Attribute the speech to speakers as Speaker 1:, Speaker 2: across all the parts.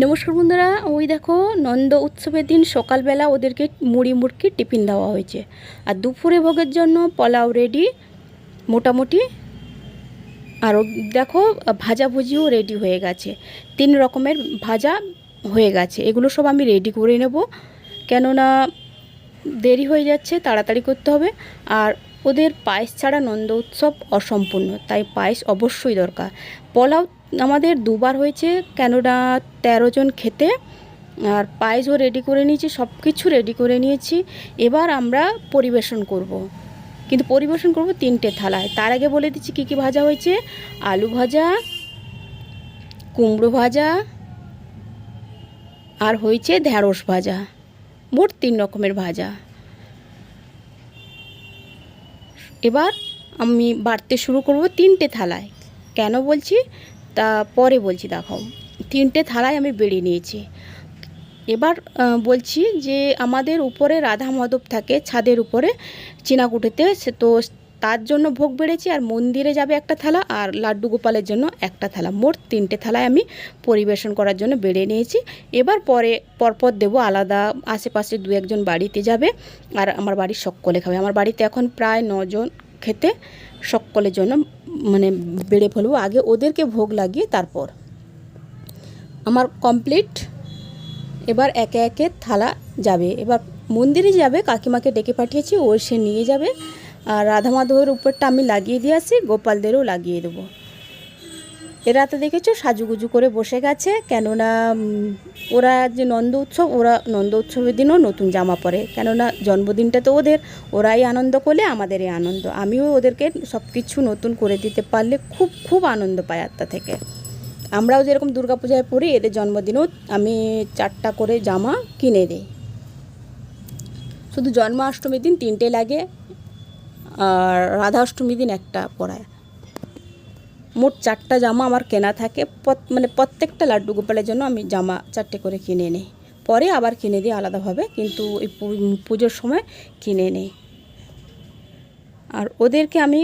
Speaker 1: নমস্কার বন্ধুরা, ওই দেখো নন্দ উৎসবের দিন সকালবেলা ওদেরকে মুড়ি মুড়কি টিফিন দেওয়া হয়েছে। আর দুপুরে ভোগের জন্য পোলাও রেডি মোটামুটি। আর দেখো ভাজাভুজিও রেডি হয়ে গেছে। তিন রকমের ভাজা হয়ে গেছে। এগুলো সব আমি রেডি করে নেব। কেননা দেরি হয়ে যাচ্ছে, তাড়াতাড়ি করতে হবে। আর ওদের পায়েস ছাড়া নন্দ উৎসব অসম্পূর্ণ, তাই পায়েস অবশ্যই দরকার। পোলাও আমাদের দুবার হয়েছে, কেননা তেরো জন খেতে, আর পায়েসও রেডি করে নিয়েছি সব কিছু রেডি করে নিয়েছি। এবার আমরা পরিবেশন করব। কিন্তু পরিবেশন করব তিনটে থালায়। তার আগে বলে দিচ্ছি কী কী ভাজা হয়েছে? আলু ভাজা, কুমড়ো ভাজা, আর হয়েছে ঢ্যাঁড়স ভাজা। মোট তিন রকমের ভাজা। এবার আমি বাড়তে শুরু করব তিনটে থালায়। কেন বলছি? তা পরে বলছি দেখাও তিনটে থালায় আমি বেড়ে নিয়েছি। এবার বলছি যে আমাদের উপরে রাধা মাধব থাকে, ছাদের উপরে, চিনাকুটিতে, সে তো তার জন্য ভোগ বেড়েছি আর মন্দিরে যাবে একটা থালা আর লাড্ডু গোপালের জন্য একটা থালা। মোট তিনটে থালায় আমি পরিবেশন করার জন্য বেড়ে নিয়েছি। এবার পরে, পরপর দেবো আলাদা আশেপাশে দু একজন বাড়িতে যাবে আর আমার বাড়ির সকলে খাবে। আমার বাড়িতে এখন প্রায় নজন খেতে সকলের জন্য মানে বেড়ে ফেলব। আগে ওদেরকে ভোগ লাগিয়ে তারপর। আমার কমপ্লিট। এবার একে একে থালা যাবে। এবার মন্দিরে যাবে, কাকিমাকে ডেকে পাঠিয়েছি, ও সে নিয়ে যাবে। আর রাধা মাধবের উপরটা আমি লাগিয়ে দিয়ে আসি, গোপালদেরও লাগিয়ে দেবো। এরা তো দেখেছ সাজুগুজু করে বসে গেছে, কেননা ওরা যে নন্দ উৎসব, ওরা নন্দ উৎসবের দিনও নতুন জামা পরে। কেননা, জন্মদিনটা তো ওদের, ওরাই আনন্দ করলে আমাদেরই আনন্দ। আমিও ওদেরকে সব কিছু নতুন করে দিতে পারলে খুব খুব আনন্দ পাই আত্মা থেকে। আমরাও যেরকম দুর্গাপূজায় পড়ি, এদের জন্মদিনেও আমি চারটা করে জামা কিনে দিই। শুধু জন্মাষ্টমীর দিন তিনটে লাগে আর রাধা অষ্টমীর দিন একটা পরায় মোট চারটা জামা আমার কেনা থাকে। মানে প্রত্যেকটা লাড্ডু গোপালের জন্য আমি জামা চারটে করে কিনে নিই। পরে আবার কিনে দিই আলাদাভাবে, কিন্তু এই পুজোর সময় কিনে নিই। আর ওদেরকে আমি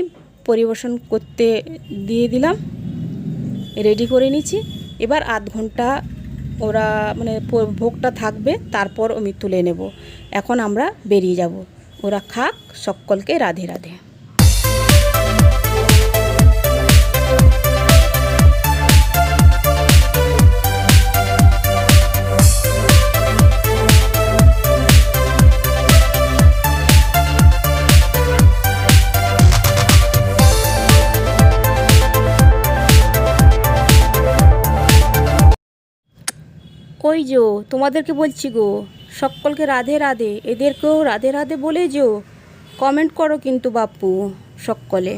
Speaker 1: পরিবেশন করতে দিয়ে দিলাম। রেডি করে নিচ্ছি এবার আধ ঘণ্টা ওরা মানে ভোগটা থাকবে, তারপর আমি তুলে নেব। এখন আমরা বেরিয়ে যাব। ওরা খাক সকলকে রাধে রাধে। ওই যো তোমাদেরকে বলছি গো। সকলকে রাধে রাধে। এদেরকেও রাধে রাধে বলে যেও। কমেন্ট করো কিন্তু বাপু সকলে।